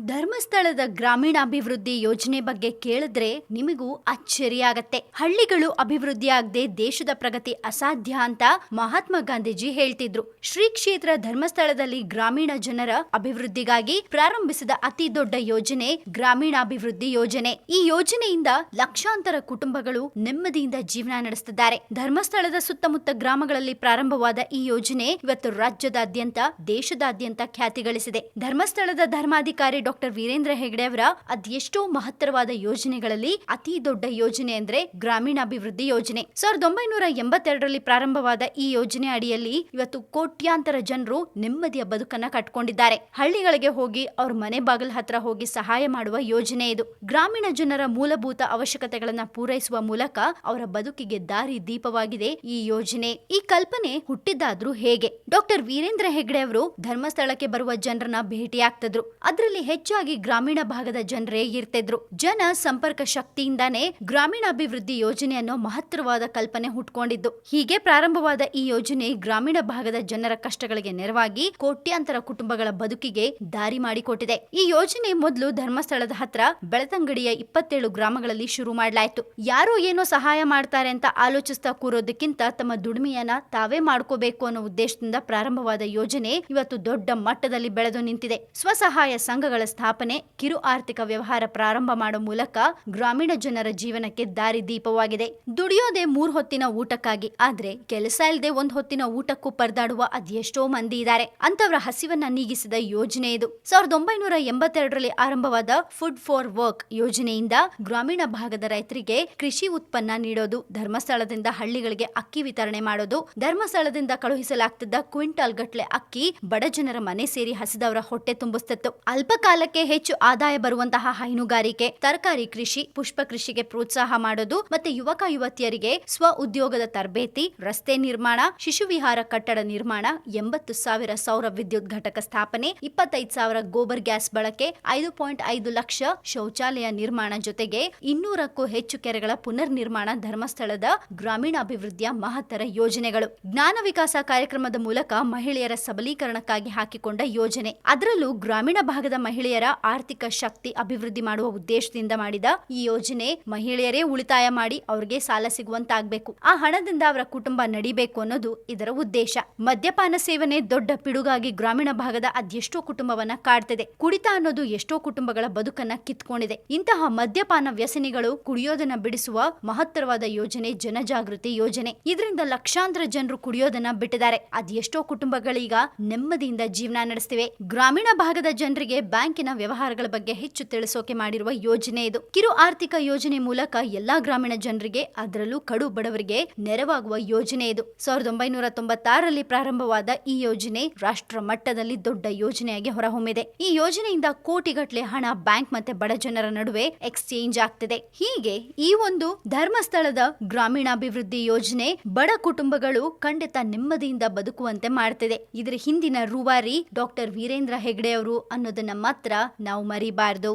ಧರ್ಮಸ್ಥಳದ ಗ್ರಾಮೀಣಾಭಿವೃದ್ಧಿ ಯೋಜನೆ ಬಗ್ಗೆ ಕೇಳಿದ್ರೆ ನಿಮಗೂ ಅಚ್ಚರಿಯಾಗತ್ತೆ. ಹಳ್ಳಿಗಳು ಅಭಿವೃದ್ಧಿಯಾಗದೆ ದೇಶದ ಪ್ರಗತಿ ಅಸಾಧ್ಯ ಅಂತ ಮಹಾತ್ಮ ಗಾಂಧೀಜಿ ಹೇಳ್ತಿದ್ರು. ಶ್ರೀ ಕ್ಷೇತ್ರ ಧರ್ಮಸ್ಥಳದಲ್ಲಿ ಗ್ರಾಮೀಣ ಜನರ ಅಭಿವೃದ್ಧಿಗಾಗಿ ಪ್ರಾರಂಭಿಸಿದ ಅತಿ ದೊಡ್ಡ ಯೋಜನೆ ಗ್ರಾಮೀಣಾಭಿವೃದ್ಧಿ ಯೋಜನೆ. ಈ ಯೋಜನೆಯಿಂದ ಲಕ್ಷಾಂತರ ಕುಟುಂಬಗಳು ನೆಮ್ಮದಿಯಿಂದ ಜೀವನ ನಡೆಸುತ್ತಿದ್ದಾರೆ ಧರ್ಮಸ್ಥಳದ ಸುತ್ತಮುತ್ತ ಗ್ರಾಮಗಳಲ್ಲಿ ಪ್ರಾರಂಭವಾದ ಈ ಯೋಜನೆ ಇವತ್ತು ರಾಜ್ಯದಾದ್ಯಂತ, ದೇಶದಾದ್ಯಂತ ಖ್ಯಾತಿ ಗಳಿಸಿದೆ. ಧರ್ಮಸ್ಥಳದ ಧರ್ಮಾಧಿಕಾರಿ ಡಾಕ್ಟರ್ ವೀರೇಂದ್ರ ಹೆಗಡೆ ಅವರ ಅದೆಷ್ಟೋ ಮಹತ್ತರವಾದ ಯೋಜನೆಗಳಲ್ಲಿ ಅತಿ ದೊಡ್ಡ ಯೋಜನೆ ಅಂದ್ರೆ ಗ್ರಾಮೀಣಾಭಿವೃದ್ಧಿ ಯೋಜನೆ. ಸಾವಿರದ ಒಂಬೈನೂರ ಎಂಬತ್ತೆರಡರಲ್ಲಿ ಪ್ರಾರಂಭವಾದ ಈ ಯೋಜನೆ ಅಡಿಯಲ್ಲಿ ಇವತ್ತು ಕೋಟ್ಯಾಂತರ ಜನರು ನೆಮ್ಮದಿಯ ಬದುಕನ್ನ ಕಟ್ಕೊಂಡಿದ್ದಾರೆ. ಹಳ್ಳಿಗಳಿಗೆ ಹೋಗಿ ಅವ್ರ ಮನೆ ಬಾಗಿಲ ಹತ್ರ ಹೋಗಿ ಸಹಾಯ ಮಾಡುವ ಯೋಜನೆ ಇದು. ಗ್ರಾಮೀಣ ಜನರ ಮೂಲಭೂತ ಅವಶ್ಯಕತೆಗಳನ್ನ ಪೂರೈಸುವ ಮೂಲಕ ಅವರ ಬದುಕಿಗೆ ದಾರಿ ದೀಪವಾಗಿದೆ ಈ ಯೋಜನೆ. ಈ ಕಲ್ಪನೆ ಹುಟ್ಟಿದ್ದಾದ್ರೂ ಹೇಗೆ? ಡಾಕ್ಟರ್ ವೀರೇಂದ್ರ ಹೆಗ್ಡೆ ಅವರು ಧರ್ಮಸ್ಥಳಕ್ಕೆ ಬರುವ ಜನರನ್ನ ಭೇಟಿಯಾಗ್ತಿದ್ರು. ಅದರಲ್ಲಿ ಹೆಚ್ಚಾಗಿ ಗ್ರಾಮೀಣ ಭಾಗದ ಜನರೇ ಇರ್ತಿದ್ರು. ಜನ ಸಂಪರ್ಕ ಶಕ್ತಿಯಿಂದಾನೇ ಗ್ರಾಮೀಣಾಭಿವೃದ್ಧಿ ಯೋಜನೆ ಅನ್ನೋ ಮಹತ್ತರವಾದ ಕಲ್ಪನೆ ಹುಟ್ಕೊಂಡಿದ್ದು. ಹೀಗೆ ಪ್ರಾರಂಭವಾದ ಈ ಯೋಜನೆ ಗ್ರಾಮೀಣ ಭಾಗದ ಜನರ ಕಷ್ಟಗಳಿಗೆ ನೆರವಾಗಿ ಕೋಟ್ಯಾಂತರ ಕುಟುಂಬಗಳ ಬದುಕಿಗೆ ದಾರಿ ಮಾಡಿಕೊಟ್ಟಿದೆ. ಈ ಯೋಜನೆ ಮೊದಲು ಧರ್ಮಸ್ಥಳದ ಹತ್ರ ಬೆಳತಂಗಡಿಯ ಇಪ್ಪತ್ತೇಳು ಗ್ರಾಮಗಳಲ್ಲಿ ಶುರು ಮಾಡಲಾಯಿತು. ಯಾರು ಏನೋ ಸಹಾಯ ಮಾಡ್ತಾರೆ ಅಂತ ಆಲೋಚಿಸ್ತಾ ಕೂರೋದಕ್ಕಿಂತ ತಮ್ಮ ದುಡಿಮೆಯನ್ನ ತಾವೇ ಮಾಡ್ಕೋಬೇಕು ಅನ್ನೋ ಉದ್ದೇಶದಿಂದ ಪ್ರಾರಂಭವಾದ ಯೋಜನೆ ಇವತ್ತು ದೊಡ್ಡ ಮಟ್ಟದಲ್ಲಿ ಬೆಳೆದು ನಿಂತಿದೆ. ಸ್ವಸಹಾಯ ಸಂಘಗಳ ಸ್ಥಾಪನೆ, ಕಿರು ಆರ್ಥಿಕ ವ್ಯವಹಾರ ಪ್ರಾರಂಭ ಮಾಡುವ ಮೂಲಕ ಗ್ರಾಮೀಣ ಜನರ ಜೀವನಕ್ಕೆ ದಾರಿ ದೀಪವಾಗಿದೆ. ದುಡಿಯೋದೇ ಮೂರ್ ಹೊತ್ತಿನ ಊಟಕ್ಕಾಗಿ, ಆದ್ರೆ ಕೆಲಸ ಇಲ್ಲದೆ ಒಂದ್ ಹೊತ್ತಿನ ಊಟಕ್ಕೂ ಪರದಾಡುವ ಅದೆಷ್ಟೋ ಮಂದಿ ಇದ್ದಾರೆ. ಅಂತವರ ಹಸಿವನ್ನ ನೀಗಿಸಿದ ಯೋಜನೆ ಇದು. ಸಾವಿರದ ಒಂಬೈನೂರ ಎಂಬತ್ತೆರಡರಲ್ಲಿ ಆರಂಭವಾದ ಫುಡ್ ಫಾರ್ ವರ್ಕ್ ಯೋಜನೆಯಿಂದ ಗ್ರಾಮೀಣ ಭಾಗದ ರೈತರಿಗೆ ಕೃಷಿ ಉತ್ಪನ್ನ ನೀಡೋದು, ಧರ್ಮಸ್ಥಳದಿಂದ ಹಳ್ಳಿಗಳಿಗೆ ಅಕ್ಕಿ ವಿತರಣೆ ಮಾಡೋದು, ಧರ್ಮಸ್ಥಳದಿಂದ ಕಳುಹಿಸಲಾಗ್ತಿದ್ದ ಕ್ವಿಂಟಾಲ್ ಗಟ್ಲೆ ಅಕ್ಕಿ ಬಡ ಜನರ ಮನೆ ಸೇರಿ ಹಸಿದವರ ಹೊಟ್ಟೆ ತುಂಬಿಸ್ತಿತ್ತು. ಅಲ್ಪ ಕಾಲಕ್ಕೆ ಹೆಚ್ಚು ಆದಾಯ ಬರುವಂತಹ ಹೈನುಗಾರಿಕೆ, ತರಕಾರಿ ಕೃಷಿ, ಪುಷ್ಪ ಕೃಷಿಗೆ ಪ್ರೋತ್ಸಾಹ ಮಾಡೋದು ಮತ್ತೆ ಯುವಕ ಯುವತಿಯರಿಗೆ ಸ್ವ ಉದ್ಯೋಗದ ತರಬೇತಿ, ರಸ್ತೆ ನಿರ್ಮಾಣ, ಶಿಶು ವಿಹಾರ ಕಟ್ಟಡ ನಿರ್ಮಾಣ, ಎಂಬತ್ತು ಸಾವಿರ ಸೌರ ವಿದ್ಯುತ್ ಘಟಕ ಸ್ಥಾಪನೆ, ಇಪ್ಪತ್ತೈದು ಸಾವಿರ ಗೋಬರ್ ಗ್ಯಾಸ್ ಬಳಕೆ, ಐದು ಪಾಯಿಂಟ್ ಐದು ಲಕ್ಷ ಶೌಚಾಲಯ ನಿರ್ಮಾಣ ಜೊತೆಗೆ ಇನ್ನೂರಕ್ಕೂ ಹೆಚ್ಚು ಕೆರೆಗಳ ಪುನರ್ ನಿರ್ಮಾಣ ಧರ್ಮಸ್ಥಳದ ಗ್ರಾಮೀಣಾಭಿವೃದ್ಧಿಯ ಮಹತ್ತರ ಯೋಜನೆಗಳು. ಜ್ಞಾನ ವಿಕಾಸ ಕಾರ್ಯಕ್ರಮದ ಮೂಲಕ ಮಹಿಳೆಯರ ಸಬಲೀಕರಣಕ್ಕಾಗಿ ಹಾಕಿಕೊಂಡ ಯೋಜನೆ. ಅದರಲ್ಲೂ ಗ್ರಾಮೀಣ ಭಾಗದ ಮಹಿಳೆಯರ ಆರ್ಥಿಕ ಶಕ್ತಿ ಅಭಿವೃದ್ಧಿ ಮಾಡುವ ಉದ್ದೇಶದಿಂದ ಮಾಡಿದ ಈ ಯೋಜನೆ ಮಹಿಳೆಯರೇ ಉಳಿತಾಯ ಮಾಡಿ ಅವರಿಗೆ ಸಾಲ ಸಿಗುವಂತಾಗಬೇಕು. ಆ ಹಣದಿಂದ ಅವರ ಕುಟುಂಬ ನಡಿಬೇಕು ಅನ್ನೋದು ಇದರ ಉದ್ದೇಶ. ಮದ್ಯಪಾನ ಸೇವನೆ ದೊಡ್ಡ ಪಿಡುಗಾಗಿ ಗ್ರಾಮೀಣ ಭಾಗದ ಅದೆಷ್ಟೋ ಕುಟುಂಬವನ್ನ ಕಾಡ್ತಿದೆ. ಕುಡಿತ ಅನ್ನೋದು ಎಷ್ಟೋ ಕುಟುಂಬಗಳ ಬದುಕನ್ನ ಕಿತ್ಕೊಂಡಿದೆ. ಇಂತಹ ಮದ್ಯಪಾನ ವ್ಯಸನಿಗಳು ಕುಡಿಯೋದನ್ನ ಬಿಡಿಸುವ ಮಹತ್ತರವಾದ ಯೋಜನೆ ಜನಜಾಗೃತಿ ಯೋಜನೆ. ಇದರಿಂದ ಲಕ್ಷಾಂತರ ಜನರು ಕುಡಿಯೋದನ್ನ ಬಿಟ್ಟಿದ್ದಾರೆ. ಅದೆಷ್ಟೋ ಕುಟುಂಬಗಳೀಗ ನೆಮ್ಮದಿಯಿಂದ ಜೀವನ ನಡೆಸ್ತಿವೆ. ಗ್ರಾಮೀಣ ಭಾಗದ ಜನರಿಗೆ ಬ್ಯಾಂಕಿನ ವ್ಯವಹಾರಗಳ ಬಗ್ಗೆ ಹೆಚ್ಚು ತಿಳಿಸೋಕೆ ಮಾಡಿರುವ ಯೋಜನೆ ಇದು. ಕಿರು ಆರ್ಥಿಕ ಯೋಜನೆ ಮೂಲಕ ಎಲ್ಲಾ ಗ್ರಾಮೀಣ ಜನರಿಗೆ, ಅದರಲ್ಲೂ ಕಡು ಬಡವರಿಗೆ ನೆರವಾಗುವ ಯೋಜನೆ ಇದು. ಸಾವಿರದ ಒಂಬೈನೂರ ತೊಂಬತ್ತಾರರಲ್ಲಿ ಪ್ರಾರಂಭವಾದ ಈ ಯೋಜನೆ ರಾಷ್ಟ್ರ ಮಟ್ಟದಲ್ಲಿ ದೊಡ್ಡ ಯೋಜನೆಯಾಗಿ ಹೊರಹೊಮ್ಮಿದೆ. ಈ ಯೋಜನೆಯಿಂದ ಕೋಟಿಗಟ್ಟಲೆ ಹಣ ಬ್ಯಾಂಕ್ ಮತ್ತೆ ಬಡ ಜನರ ನಡುವೆ ಎಕ್ಸ್ಚೇಂಜ್ ಆಗ್ತಿದೆ. ಹೀಗೆ ಈ ಒಂದು ಧರ್ಮಸ್ಥಳದ ಗ್ರಾಮೀಣಾಭಿವೃದ್ಧಿ ಯೋಜನೆ ಬಡ ಕುಟುಂಬಗಳು ಖಂಡಿತ ನೆಮ್ಮದಿಯಿಂದ ಬದುಕುವಂತೆ ಮಾಡ್ತಿದೆ. ಇದರ ಹಿಂದಿನ ರೂವಾರಿ ಡಾಕ್ಟರ್ ವೀರೇಂದ್ರ ಹೆಗ್ಡೆ ಅವರು ಅನ್ನೋದನ್ನ ಮಾತ್ರ ನಾವು ಮರಿಬಾರ್ದು.